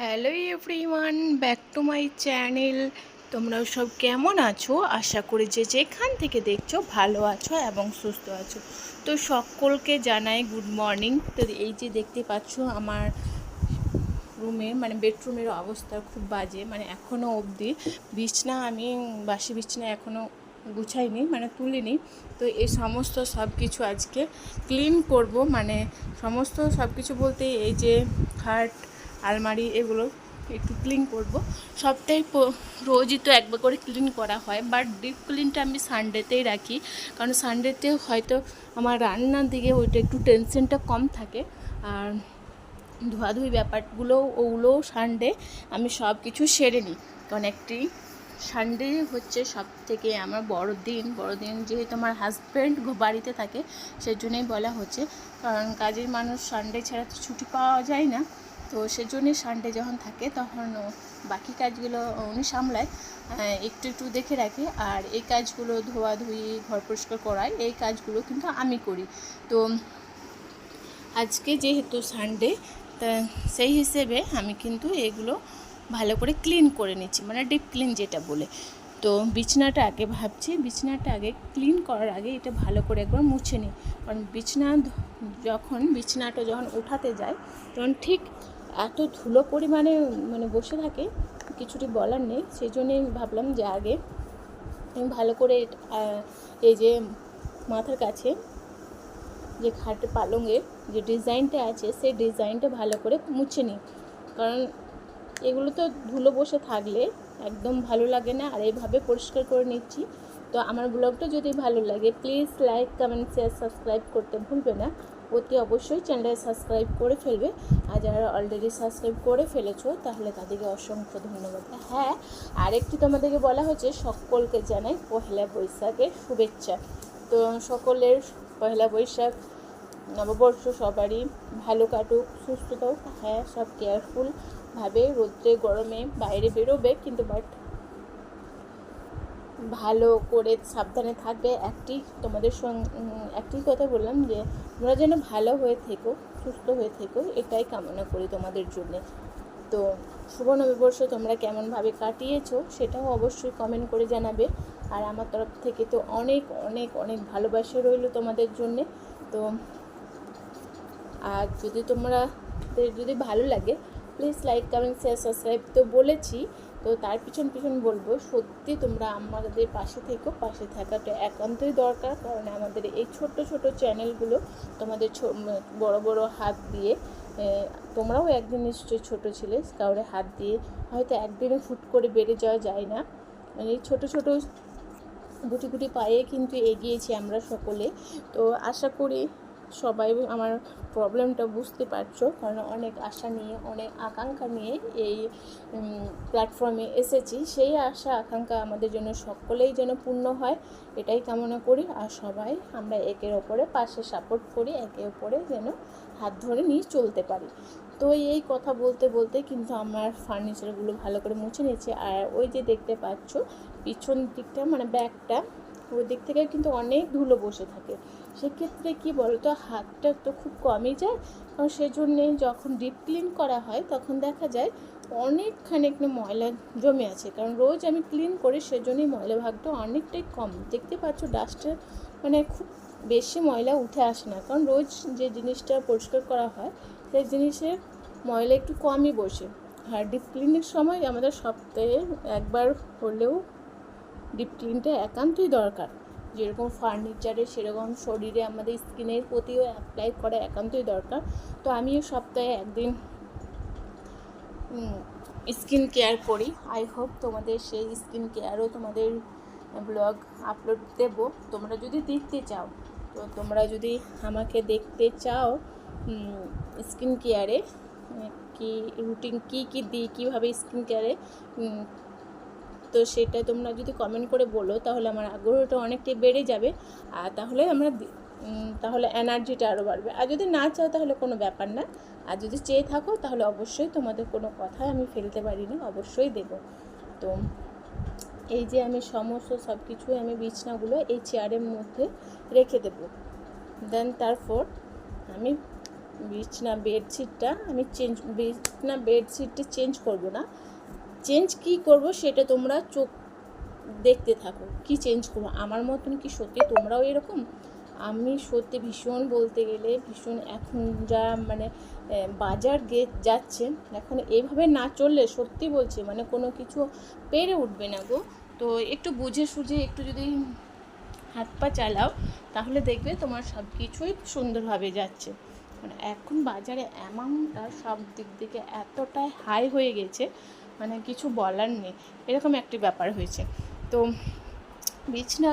Hello everyone back to my channel তোমরা সব কেমন আছো? আশা করি যে যেখান থেকে দেখছ ভালো আছো এবং সুস্থ আছো। তো সকলকে জানাই গুড মর্নিং তো এই যে দেখতে পাচ্ছ আমার রুমে মানে বেডরুমের অবস্থা খুব বাজে মানে এখনও অবধি বিছনা আমি, বাসি বিছনা এখনও গুছাইনি মানে তুলিনি। তো এই সমস্ত সব কিছু আজকে ক্লিন করব মানে সমস্ত সব কিছু বলতে এই যে খাট আলমারি এগুলো একটু ক্লিন করব। প- রোজই তো একবার করে ক্লিন করা হয় বাট ডিপ ক্লিনটা আমি সানডেতেই রাখি। কারণ সানডেতে হয়তো আমার রান্নার দিকে ওইটা একটু টেনশনটা কম থাকে। আর ধোয়াধুয়ি ব্যাপারগুলো ওগুলো সানডে আমি সব কিছু সেরে নিই। কারণ একটি সানডে হচ্ছে সব থেকে আমার বড় দিন। বড় দিন যেহেতু আমার হাজব্যান্ড বাড়িতে থাকে সেই জন্যই বলা হচ্ছে। কারণ কাজের মানুষ সানডে ছাড়া তো ছুটি পাওয়া যায় না। তো সেজন্যই সানডে যখন থাকে, তখন বাকি কাজগুলো উনি সামলায়। একটু একটু দেখে রাখে। আর এই কাজগুলো ধোয়াধুয়ি, ঘর পরিষ্কার করাই এই কাজগুলো কিন্তু আমি করি। তো আজকে যেহেতু সানডে তা সেই হিসেবে আমি কিন্তু এগুলো ভালো করে ক্লিন করে নিচ্ছি। মানে ডিপ ক্লিন যেটা বলে। তো বিছনাটা আগে ভাবছি। বিছনাটা আগে ক্লিন করার আগে এটা ভালো করে একবার মুছে নিই। কারণ বিছনা যখন, বিছনাটা যখন উঠাতে যায়, তখন ঠিক এত ধুলো পরিমাণে মানে বসে থাকে, কিছুটি বলার নেই। সেই জন্যই ভাবলাম যে আগে আমি ভালো করে এই যে মাথার কাছে যে খাট পালঙের যে ডিজাইনটা আছে, সেই ডিজাইনটা ভালো করে মুছে নিই। কারণ এগুলো তো ধুলো বসে থাকলে একদম ভালো লাগে না, আর এইভাবে পরিষ্কার করে নিচ্ছি। তো আমার ব্লগটা যদি ভালো লাগে please like comment share subscribe করতে ভুলবে না। অতি অবশ্যই চ্যানেলটা সাবস্ক্রাইব করে ফেলবে। আর যারা অলরেডি সাবস্ক্রাইব করে ফেলেছো, তাহলে তাদেরকে অসংখ্য ধন্যবাদ। হ্যাঁ আরেকটি তোমাদেরকে বলা হচ্ছে সকলকে জানাই পহেলা বৈশাখের শুভেচ্ছা। তো সকলের পয়লা বৈশাখ, নববর্ষ সবারই ভালো কাটুক, সুস্থ থাকুক। হ্যাঁ সব কেয়ারফুলভাবে রোদ্রে, গরমে বাইরে বেরোবে, কিন্তু বাট ভালো করে সাবধানে থাকবে। একটি তোমাদের একটি কথা বললাম যে, তোমরা যেন ভালো হয়ে থেকো, সুস্থ হয়ে থেকো, এটাই কামনা করি তোমাদের জন্যে। তো শুভ নববর্ষ তোমরা কেমনভাবে কাটিয়েছো সেটাও অবশ্যই কমেন্ট করে জানাবে। আর আমার তরফ থেকে তো অনেক অনেক অনেক ভালোবাসা রইল তোমাদের জন্যে। তো আর যদি তোমরা যদি ভালো লাগে please like comment share subscribe তো বলেছি। তো তার পিছন পিছন বলব, সত্যি তোমরা আমাদের পাশে থেকো, পাশে থাকাটা একান্তই দরকার। কারণ আমাদের এই ছোট্ট ছোট চ্যানেলগুলো তোমাদের বড় বড় হাত দিয়ে তোমরাও একদিন নিশ্চয়ই ছোটো ছিলে, কাউরে হাত দিয়ে হয়তো একদিনে ফুট করে বেড়ে যাওয়া যায় না। মানে এই ছোটো ছোটো গুটি গুটি পায়ে কিন্তু এগিয়েছি আমরা সকলে। তো আশা করি সবাই আমার প্রবলেমটা বুঝতে পারছ, কারণ অনেক আশা নিয়ে, অনেক আকাঙ্ক্ষা নিয়ে এই প্ল্যাটফর্মে এসেছি। সেই আশা, আকাঙ্ক্ষা আমাদের জন্য সকলেই যেন পূর্ণ হয়, এটাই কামনা করি। আর সবাই আমরা একের ওপরে পাশে সাপোর্ট করি, একে ওপরে যেন হাত ধরে নিয়ে চলতে পারি। তো এই কথা বলতে বলতে কিন্তু আমার ফার্নিচারগুলো ভালো করে মুছে নিয়েছে। আর ওই যে দেখতে পাচ্ছ, পিছন দিকটা মানে ব্যাগটা ওই দিক থেকে কিন্তু অনেক ধুলো বসে থাকে। সেক্ষেত্রে কি বলতো, হাতটা তো খুব কমই যায়। কারণ সেজন্যে যখন ডিপ ক্লিন করা হয়, তখন দেখা যায় অনেকখানি একটু ময়লা জমে আছে। কারণ রোজ আমি ক্লিন করি, সেজন্যই ময়লা ভাগটা অনেকটাই কম। দেখতে পাচ্ছ ডাস্টের মানে খুব বেশি ময়লা উঠে আসে না। কারণ রোজ যে জিনিসটা পরিষ্কার করা হয়, সেই জিনিসের ময়লা একটু কমই বসে। আর ডিপ ক্লিনের সময় আমাদের সপ্তাহে একবার হলেও ডিপ ক্লিনটা একান্তই দরকার। যেরকম ফার্নিচারে সেরকম শরীরে আমাদের স্কিনের প্রতিও অ্যাপ্লাই করা একান্তই দরকার। তো আমিও সপ্তাহে একদিন স্কিন কেয়ার করি। আই হোপ তোমাদের সেই স্কিন কেয়ারও তোমাদের ব্লগ আপলোড দেব। তোমরা যদি দেখতে চাও, তো তোমরা যদি আমাকে দেখতে চাও স্কিন কেয়ারে কি রুটিন কি কি দিই কীভাবে স্কিন কেয়ারে তো সেটা তোমরা যদি কমেন্ট করে বলো, তাহলে আমার আগ্রহটা অনেকটাই বেড়ে যাবে। আর তাহলে আমরা তাহলে এনার্জিটা আরও বাড়বে। আর যদি না চাও তাহলে কোনো ব্যাপার না। আর যদি চেয়ে থাকো তাহলে অবশ্যই তোমাদের কোনো কথাই আমি ফেলতে পারি না অবশ্যই দেব। তো এই যে আমি সমস্ত সব কিছু আমি বিছনাগুলো এই চেয়ারের মধ্যে রেখে দেবো। দেন তারপর আমি বিছনা বেডশিটটা আমি চেঞ্জ বিছনা বেডশিটটা চেঞ্জ করব না। চেঞ্জ কি করব সেটা তোমরা চোখ দেখতে থাকো। কি চেঞ্জ করব? আমার মতন কি সত্যি তোমরাও এরকম? আমি সত্যি ভীষণ বলতে গেলে ভীষণ এখন যা মানে বাজার গে যাচ্ছে, এখন এভাবে না চললে সত্যি বলছি মানে কোনো কিছু পেরে উঠবে না গো। তো একটু বুঝে সুঝে একটু যদি হাত পা চালাও, তাহলে দেখবে তোমার সব কিছুই সুন্দরভাবে যাচ্ছে। মানে এখন বাজারে অ্যামাউন্টটা সব দিক থেকে এতটাই হাই হয়ে গেছে মানে কিছু বলার নেই। এরকম একটি ব্যাপার হয়েছে। তো বিছনা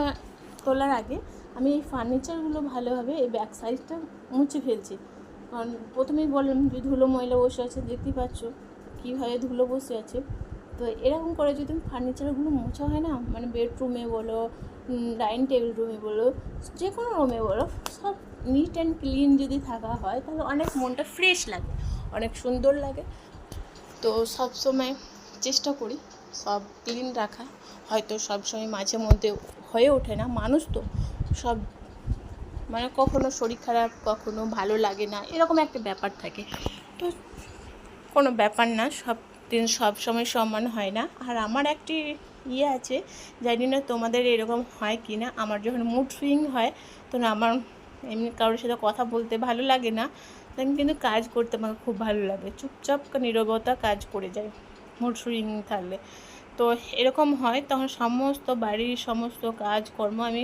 তোলার আগে আমি এই ফার্নিচারগুলো ভালোভাবে এই ব্যাক সাইডটা মুছে ফেলছি। কারণ প্রথমেই বললাম যে ধুলো ময়লা বসে আছে, দেখতেই পাচ্ছ কীভাবে ধুলো বসে আছে। তো এরকম করে যদি ফার্নিচারগুলো মোছা হয় না মানে বেডরুমে বলো ডাইনিং টেবিল রুমে বলো যে কোনো রুমে বলো, সব নিট অ্যান্ড ক্লিন যদি থাকা হয়, তাহলে অনেক মনটা ফ্রেশ লাগে, অনেক সুন্দর লাগে। তো সব সময় চেষ্টা করি, সব ক্লিন রাখা। হয়তো সব সময় মাঝে মধ্যে হয়ে ওঠে না, মানুষ তো সব মানে কখনো শরীর খারাপ, কখনো ভালো লাগে না, এরকম একটা ব্যাপার থাকে। তো কোনো ব্যাপার না, সব দিন সব সময় সমান হয় না। আর আমার একটি ইয়ে আছে, জানি না তোমাদের এরকম হয় কি না, আমার যখন মুড সুইং হয়, তখন আমার এমনি কারোর সাথে কথা বলতে ভালো লাগে না, তখন কিন্তু কাজ করতে আমাকে খুব ভালো লাগে। চুপচাপ নীরবতা কাজ করে যায়। মুড সুইং থাকলে তো এরকম হয়, তখন সমস্ত বাড়ির সমস্ত কাজকর্ম আমি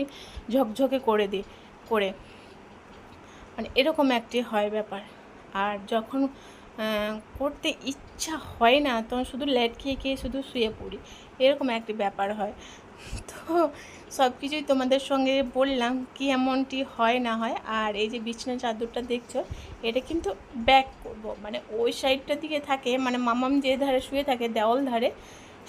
ঝকঝকে করে দিই, করে। মানে এরকম একটি হয় ব্যাপার। আর যখন করতে ইচ্ছা হয় না, তখন শুধু লেট খেয়ে খেয়ে শুধু শুয়ে পড়ি। এরকম একটি ব্যাপার হয়। তো সব কিছুই তোমাদের সঙ্গে বললাম কি এমনটি হয় না হয়। আর এই যে বিছানা চাদরটা দেখছ, এটা কিন্তু ব্যাক করব। মানে ওই সাইডটা দিকে থাকে মানে মামাম যে ধারে শুয়ে থাকে দেওয়াল ধারে,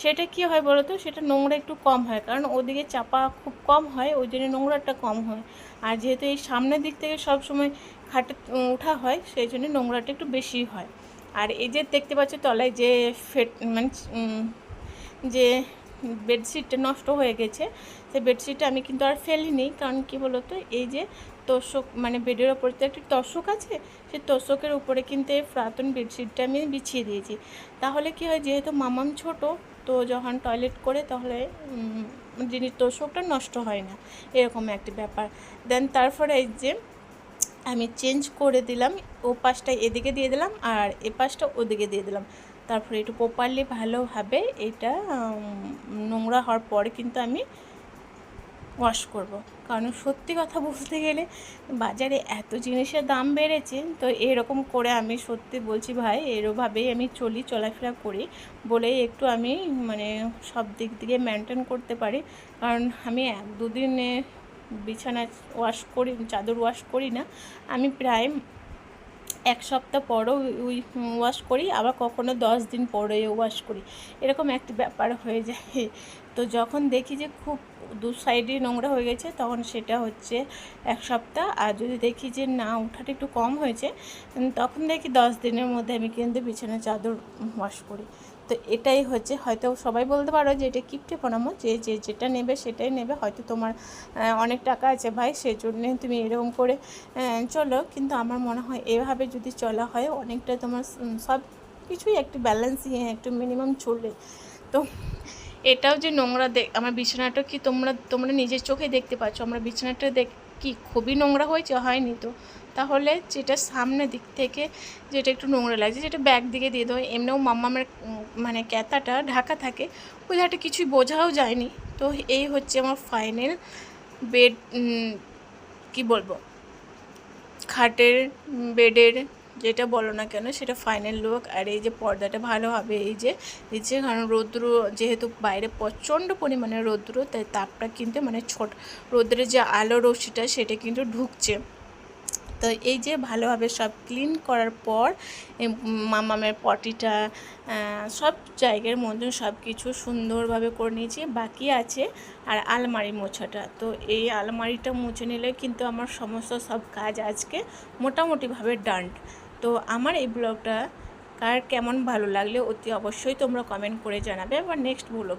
সেটা কি হয় বলো তো? সেটা নোংরা একটু কম হয়, কারণ ওদিকে চাপা খুব কম হয়, ওই জন্য নোংরাটা কম হয়। আর যেহেতু এই সামনের দিক থেকে সব সময় খাটে ওঠা হয়, সেই জন্য নোংরাটা একটু বেশি হয়। আর এই যে দেখতে পাচ্ছ তলায় যে ফেট মানে যে বেডশিটটা নষ্ট হয়ে গেছে সেই বেডশিটটা আমি কিন্তু আর ফেলিনি। কারণ কি বলো তো এই যে তোষক মানে বেডের ওপরে তো একটি তোষক আছে সেই তোষকের উপরে কিন্তু এই পুরাতন বেডশিটটা আমি বিছিয়ে দিয়েছি। তাহলে কি হয়, যেহেতু মামাম ছোট, তো যখন টয়লেট করে তাহলে জিনিস তোষকটা নষ্ট হয় না, এরকম একটি ব্যাপার। দেন তারপরে এই যে আমি চেঞ্জ করে দিলাম, ও পাশটা এদিকে দিয়ে দিলাম আর এ পাশটা ওদিকে দিয়ে দিলাম। তারপরে একটু প্রপারলি ভালোভাবে এটা নোংরা হওয়ার পরে কিন্তু আমি ওয়াশ করব। কারণ সত্যি কথা বলতে গেলে বাজারে এত জিনিসের দাম বেড়েছে, তো এরকম করে আমি সত্যি বলছি ভাই, এরভাবেই আমি চলি, চলাফেরা করি বলেই একটু আমি মানে সব দিক থেকে মেনটেন করতে পারি। কারণ আমি এক দুদিনে বিছানা ওয়াশ করি, চাদর ওয়াশ করি না, আমি প্রায় এক সপ্তাহ পরও ওই ওয়াশ করি, আবার কখনো দশ দিন পরে ওয়াশ করি। এরকম একটা ব্যাপার হয়ে যায়। তো যখন দেখি যে খুব দু সাইডে নোংরা হয়ে গেছে, তখন সেটা হচ্ছে এক সপ্তাহ। আর যদি দেখি যে না ওঠাটা একটু কম হয়েছে তখন দেখি দশ দিনের মধ্যে আমি কিন্তু বিছানা চাদর ওয়াশ করি। তো এটাই হচ্ছে, হয়তো সবাই বলতে পারো যে এটা কিপটে পরামর্শ যে যে, যেটা নেবে সেটাই নেবে, হয়তো তোমার অনেক টাকা আছে ভাই সেই তুমি এরকম করে চলো। কিন্তু আমার মনে হয় এভাবে যদি চলা হয়, অনেকটা তোমার সব কিছুই একটু ব্যালেন্স একটু মিনিমাম চলবে। তো এটাও যে নোংরা দেখ আমার বিছানাটা কি তোমরা তোমরা নিজের চোখে দেখতে পাচ্ছ? আমরা বিছানাটা দেখ কি খুবই নোংরা হয়েছে? হয়নি তো। তাহলে যেটা সামনে দিক থেকে যেটা একটু নোংরা লাগছে, যেটা ব্যাগ দিকে দিয়ে দেবো। এমনিও মাম্মামের মানে ক্যাতাটা ঢাকা থাকে, ওই ধারটা কিছুই বোঝাও যায়নি। তো এই হচ্ছে আমার ফাইনাল বেড কি বলব? খাটের বেডের যেটা বলো না কেন, সেটা ফাইনাল লুক আর এই যে পর্দাটা ভালো হবে, এই যে এই যে কারণ রৌদ্র যেহেতু বাইরে প্রচণ্ড পরিমাণে রৌদ্র, তাই তাপটা কিন্তু মানে ছোট, রৌদ্রের যে আলো রশ্মিটা সেটা কিন্তু ঢুকছে। তো এই যে ভালোভাবে সব ক্লিন করার পর মামামের পটিটা সব জায়গার মধ্যে সব কিছু সুন্দরভাবে করে নিয়েছি, বাকি আছে আর আলমারি মোছাটা। তো এই আলমারিটা মুছে নিলে কিন্তু আমার সমস্ত সব কাজ আজকে মোটামুটিভাবে ডান তো আমার এই ব্লগটা কার কেমন ভালো লাগলে অতি অবশ্যই তোমরা কমেন্ট করে জানাবে আবার নেক্সট ব্লগে